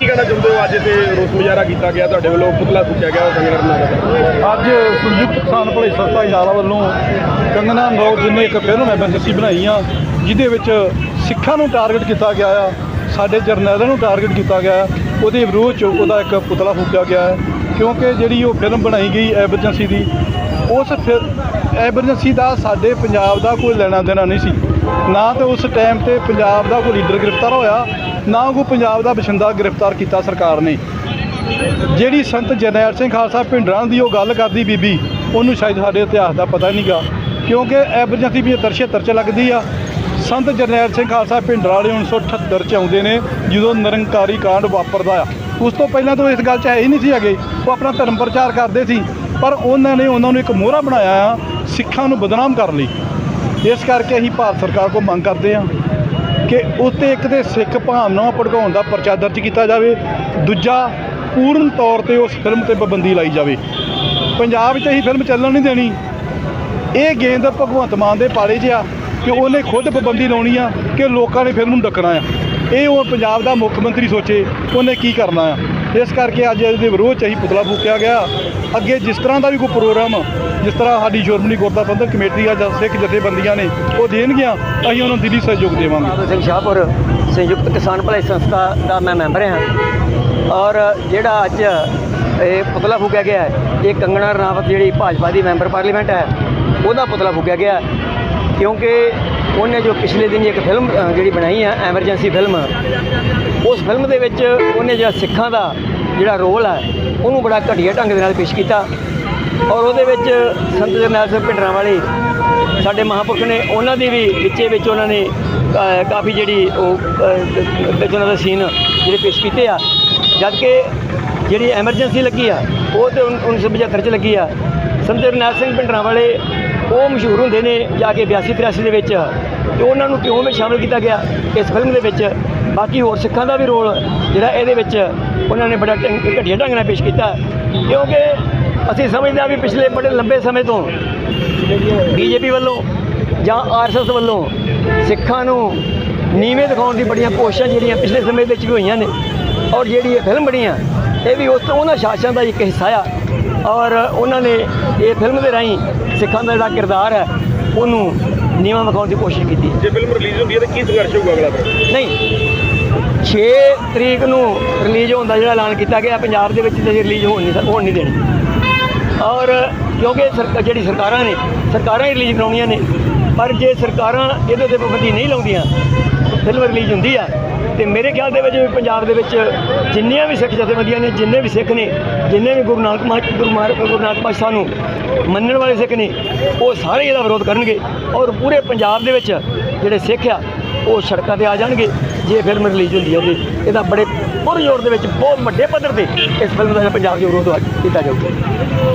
ਕੀ ਕਹਿਣਾ ਚਾਹੁੰਦੇ ਹੋ? ਅੱਜ ਤੇ ਰੋਸ ਮੁਜ਼ਾਹਰਾ ਕੀਤਾ ਗਿਆ, ਤੁਹਾਡੇ ਵੱਲੋਂ ਪੁਤਲਾ ਫੂਕਿਆ ਗਿਆ ਕੰਗਨਾ ਰਣਾਵਤ ਦਾ ਅੱਜ ਸੰਯੁਕਤ ਕਿਸਾਨ ਭਲਾਈ ਸੰਸਥਾ ਇਜਾਲਾ ਵੱਲੋਂ ਕੰਗਨਾ ਰਣੌਤ ਜੀ ਨੇ ਇੱਕ ਫਿਲਮ ਐਮਰਜੈਂਸੀ ਬਣਾਈ ਆ, ਜਿਹਦੇ ਵਿੱਚ ਸਿੱਖਾਂ ਨੂੰ ਟਾਰਗੇਟ ਕੀਤਾ ਗਿਆ ਆ, ਸਾਡੇ ਜਰਨੈਲਾਂ ਨੂੰ ਟਾਰਗੇਟ ਕੀਤਾ ਗਿਆ ਉਹਦੇ ਵਿਰੋਧ ਚ ਉਹਦਾ ਇੱਕ ਪੁਤਲਾ ਫੂਕਿਆ ਗਿਆ ਹੈ ਕਿਉਂਕਿ ਜਿਹੜੀ ਉਹ ਫਿਲਮ ਬਣਾਈ ਗਈ ਐਮਰਜੈਂਸੀ ਦੀ, ਉਸ ਐਮਰਜੈਂਸੀ ਦਾ ਸਾਡੇ ਪੰਜਾਬ ਦਾ ਕੋਈ ਲੈਣਾ ਦੇਣਾ ਨਹੀਂ ਸੀ। ਨਾ ਤਾਂ ਉਸ ਟਾਈਮ ਤੇ ਪੰਜਾਬ ਦਾ ਕੋਈ ਲੀਡਰ ਗ੍ਰਿਫਤਾਰ ਹੋਇਆ, ਨਾ ਕੋਈ ਪੰਜਾਬ ਦਾ ਬਸ਼ਿੰਦਾ ਗ੍ਰਿਫਤਾਰ ਕੀਤਾ ਸਰਕਾਰ ਨੇ। ਜਿਹੜੀ ਸੰਤ ਜਰਨੈਲ ਸਿੰਘ ਖਾਲਸਾ ਭਿੰਡਰਾਂ ਦੀ ਉਹ ਗੱਲ ਕਰਦੀ ਬੀਬੀ, ਉਹਨੂੰ ਸ਼ਾਇਦ ਸਾਡੇ ਇਤਿਹਾਸ ਦਾ ਪਤਾ ਨਹੀਂਗਾ, ਕਿਉਂਕਿ ਐਮਰਜੈਂਸੀ ਵੀ 73 ਚ ਲੱਗਦੀ ਆ। ਸੰਤ ਜਰਨੈਲ ਸਿੰਘ ਖਾਲਸਾ ਭਿੰਡਰਾਂ ਵਾਲੇ 1978 ਚ ਆਉਂਦੇ ਨੇ, ਜਦੋਂ ਨਿਰੰਕਾਰੀ ਕਾਂਡ ਵਾਪਰਦਾ ਆ। ਉਸ ਤੋਂ ਪਹਿਲਾਂ ਤਾਂ ਇਸ ਗੱਲ 'ਚ ਹੈ ਹੀ ਨਹੀਂ ਸੀ ਹੈਗੇ, ਉਹ ਆਪਣਾ ਧਰਮ ਪ੍ਰਚਾਰ ਕਰਦੇ ਸੀ, ਪਰ ਉਹਨਾਂ ਨੇ ਉਹਨਾਂ ਨੂੰ ਇੱਕ ਮੋਹਰਾ ਬਣਾਇਆ ਆ, ਸਿੱਖਾਂ ਨੂੰ ਬਦਨਾਮ ਕਰਨ ਲਈ। ਇਸ ਕਰਕੇ ਅਸੀਂ ਭਾਰਤ ਸਰਕਾਰ ਕੋਲ ਮੰਗ ਕਰਦੇ ਹਾਂ ਕਿ ਉੱਤੇ ਇੱਕ ਤੇ ਸਿੱਖ ਭਾਵਨਾਵਾਂ ਭੜਕਾਉਣ ਦਾ ਪਰਚਾ ਦਰਜ ਕੀਤਾ ਜਾਵੇ, ਦੂਜਾ ਪੂਰਨ ਤੌਰ ਤੇ ਉਸ ਫਿਲਮ ਤੇ ਪਾਬੰਦੀ ਲਾਈ ਜਾਵੇ। ਪੰਜਾਬ 'ਚ ਅਸੀਂ ਫਿਲਮ ਚੱਲਣ ਨਹੀਂ ਦੇਣੀ। ਇਹ ਗੇਂਦ ਭਗਵੰਤ ਮਾਨ ਦੇ ਪਾਲੇ 'ਚ ਆ ਕਿ ਉਹਨੇ ਖੁਦ ਪਾਬੰਦੀ ਲਾਉਣੀ ਆ ਕਿ ਲੋਕਾਂ ਨੇ ਫਿਲਮ ਨੂੰ ਡੱਕਣਾ ਆ। ਇਹ ਉਹ ਪੰਜਾਬ ਦਾ ਮੁੱਖ ਮੰਤਰੀ ਸੋਚੇ ਉਹਨੇ ਕੀ ਕਰਨਾ ਆ। ਇਸ ਕਰਕੇ ਅੱਜ ਇਹਦੇ ਵਿਰੋਧ 'ਚ ਅਸੀਂ ਪੁਤਲਾ ਫੂਕਿਆ ਗਿਆ। ਅੱਗੇ ਜਿਸ ਤਰ੍ਹਾਂ ਦਾ ਵੀ ਕੋਈ ਪ੍ਰੋਗਰਾਮ, ਜਿਸ ਤਰ੍ਹਾਂ ਸਾਡੀ ਸ਼੍ਰੋਮਣੀ ਗੁਰਦਾ ਪ੍ਰਬੰਧਕ ਕਮੇਟੀ ਆ ਜਾਂ ਸਿੱਖ ਜਥੇਬੰਦੀਆਂ ਨੇ ਉਹ ਦੇਣਗੀਆਂ, ਅਸੀਂ ਉਹਨਾਂ ਨੂੰ ਦਿੱਲੀ ਸਹਿਯੋਗ ਦੇਵਾਂਗੇ। ਮਾਧੋ ਸਿੰਘ ਸ਼ਾਹਪੁਰ, ਸੰਯੁਕਤ ਕਿਸਾਨ ਭਲਾਈ ਸੰਸਥਾ ਦਾ ਮੈਂ ਮੈਂਬਰ ਹਾਂ। ਔਰ ਜਿਹੜਾ ਅੱਜ ਇਹ ਪੁਤਲਾ ਫੂਕਿਆ ਗਿਆ ਹੈ, ਇਹ ਕੰਗਣਾ ਰਣਾਵਤ ਜਿਹੜੀ ਭਾਜਪਾ ਦੀ ਮੈਂਬਰ ਪਾਰਲੀਮੈਂਟ ਹੈ, ਉਹਦਾ ਪੁਤਲਾ ਫੂਕਿਆ ਗਿਆ ਕਿਉਂਕਿ ਉਹਨੇ ਜੋ ਪਿਛਲੇ ਦਿਨ ਇੱਕ ਫਿਲਮ ਜਿਹੜੀ ਬਣਾਈ ਹੈ ਐਮਰਜੈਂਸੀ ਫਿਲਮ ਉਸ ਫਿਲਮ ਦੇ ਵਿੱਚ ਉਹਨੇ ਜਿਹੜਾ ਸਿੱਖਾਂ ਦਾ ਜਿਹੜਾ ਰੋਲ ਹੈ ਉਹਨੂੰ ਬੜਾ ਘਟੀਆ ਢੰਗ ਦੇ ਨਾਲ ਪੇਸ਼ ਕੀਤਾ ਔਰ ਉਹਦੇ ਵਿੱਚ ਸੰਤ ਜਰਨੈਲ ਸਿੰਘ ਭਿੰਡਰਾਂ ਵਾਲੇ, ਸਾਡੇ ਮਹਾਂਪੁਰਖ ਨੇ, ਉਹਨਾਂ ਦੀ ਵੀ ਵਿੱਚੇ ਵਿੱਚ ਉਹਨਾਂ ਨੇ ਕਾਫੀ ਜਿਹੜੀ ਉਹ ਵਿੱਚ ਉਹਨਾਂ ਦਾ ਸੀਨ ਜਿਹੜੇ ਪੇਸ਼ ਕੀਤੇ ਆ। ਜਦ ਕਿ ਜਿਹੜੀ ਐਮਰਜੈਂਸੀ ਲੱਗੀ ਆ, ਉਹ ਤੇ 1975 ਚ ਲੱਗੀ ਆ। ਸੰਤ ਜਰਨੈਲ ਸਿੰਘ ਭਿੰਡਰਾਂ ਵਾਲੇ ਉਹ ਮਸ਼ਹੂਰ ਹੁੰਦੇ ਨੇ ਜਾ ਕੇ 82 83 ਦੇ ਵਿੱਚ ਤੇ ਉਹਨਾਂ ਨੂੰ ਕਿਉਂ ਵਿੱਚ ਸ਼ਾਮਲ ਕੀਤਾ ਗਿਆ ਇਸ ਫਿਲਮ ਦੇ ਵਿੱਚ? ਬਾਕੀ ਹੋਰ ਸਿੱਖਾਂ ਦਾ ਵੀ ਰੋਲ ਜਿਹੜਾ ਇਹਦੇ ਵਿੱਚ ਉਹਨਾਂ ਨੇ ਬੜਾ ਘਟੀਆ ਢੰਗ ਨਾਲ ਪੇਸ਼ ਕੀਤਾ। ਕਿਉਂਕਿ ਅਸੀਂ ਸਮਝਦੇ ਹਾਂ ਵੀ ਪਿਛਲੇ ਬੜੇ ਲੰਬੇ ਸਮੇਂ ਤੋਂ ਬੀਜੇਪੀ ਵੱਲੋਂ ਜਾਂ ਆਰਐਸਐਸ ਵੱਲੋਂ ਸਿੱਖਾਂ ਨੂੰ ਨੀਵੇਂ ਦਿਖਾਉਣ ਦੀ ਬੜੀਆਂ ਕੋਸ਼ਿਸ਼ਾਂ ਜਿਹੜੀਆਂ ਪਿਛਲੇ ਸਮੇਂ ਵਿੱਚ ਵੀ ਹੋਈਆਂ ਨੇ ਔਰ ਜਿਹੜੀ ਇਹ ਫਿਲਮ ਬਣੀ ਆ, ਇਹ ਵੀ ਉਸ ਤੋਂ ਉਹਨਾਂ ਸ਼ਾਸਨ ਦਾ ਇੱਕ ਹਿੱਸਾ ਆ। ਔਰ ਉਹਨਾਂ ਨੇ ਇਹ ਫਿਲਮ ਦੇ ਰਾਹੀਂ ਸਿੱਖਾਂ ਦਾ ਜਿਹੜਾ ਕਿਰਦਾਰ ਹੈ ਉਹਨੂੰ ਨੀਵਾਂ ਵਿਖਾਉਣ ਦੀ ਕੋਸ਼ਿਸ਼ ਕੀਤੀ। ਜੇ ਫਿਲਮ ਰਿਲੀਜ਼ ਹੁੰਦੀ ਹੈ ਤਾਂ ਕੀ ਸੰਘਰਸ਼ ਹੋਊਗਾ ਅਗਲਾ ਨਹੀਂ 6 ਤਰੀਕ ਨੂੰ ਰਿਲੀਜ਼ ਹੋਣ ਦਾ ਜਿਹੜਾ ਐਲਾਨ ਕੀਤਾ ਗਿਆ ਪੰਜਾਬ ਦੇ ਵਿੱਚ ਤੇ ਰਿਲੀਜ਼ ਹੋਣ ਨਹੀਂ ਹੋਣ ਨਹੀਂ ਦੇਣੀ। ਔਰ ਕਿਉਂਕਿ ਜਿਹੜੀ ਸਰਕਾਰਾਂ ਨੇ ਸਰਕਾਰਾਂ ਹੀ ਰਿਲੀਜ਼ ਕਰਾਉਣੀਆਂ ਨੇ ਪਰ ਜੇ ਸਰਕਾਰਾਂ ਇਹਦੇ ਤੇ ਪਾਬੰਦੀ ਨਹੀਂ ਲਾਉਂਦੀਆਂ ਫਿਲਮ ਰਿਲੀਜ਼ ਹੁੰਦੀ ਆ। ਤੇ ਮੇਰੇ ਖਿਆਲ ਦੇ ਵਿੱਚ ਵੀ ਪੰਜਾਬ ਦੇ ਵਿੱਚ ਜਿੰਨੀਆਂ ਵੀ ਸਿੱਖ ਜਥੇਬੰਦੀਆਂ ਨੇ, ਜਿੰਨੇ ਵੀ ਸਿੱਖ ਨੇ, ਜਿੰਨੇ ਵੀ ਗੁਰੂ ਨਾਨਕ ਮਾ ਗੁਰੂ ਮਾਰ ਗੁਰੂ ਨਾਨਕ ਪਾਤਸ਼ਾਹ ਨੂੰ ਮੰਨਣ ਵਾਲੇ ਸਿੱਖ ਨੇ, ਉਹ ਸਾਰੇ ਇਹਦਾ ਵਿਰੋਧ ਕਰਨਗੇ ਔਰ ਪੂਰੇ ਪੰਜਾਬ ਦੇ ਵਿੱਚ ਜਿਹੜੇ ਸਿੱਖ ਆ, ਉਹ ਸੜਕਾਂ ਤੇ ਆ ਜਾਣਗੇ, ਜੇ ਫਿਲਮ ਰਿਲੀਜ਼ ਹੁੰਦੀ ਹੈ ਤੇ ਇਹਦਾ ਬੜੇ ਪੁਰ ਜ਼ੋਰ ਦੇ ਵਿੱਚ ਬਹੁਤ ਵੱਡੇ ਪੱਧਰ ਤੇ ਇਸ ਫਿਲਮ ਦਾ ਪੰਜਾਬ 'ਚ ਵਿਰੋਧ ਕੀਤਾ ਜਾਊਗਾ।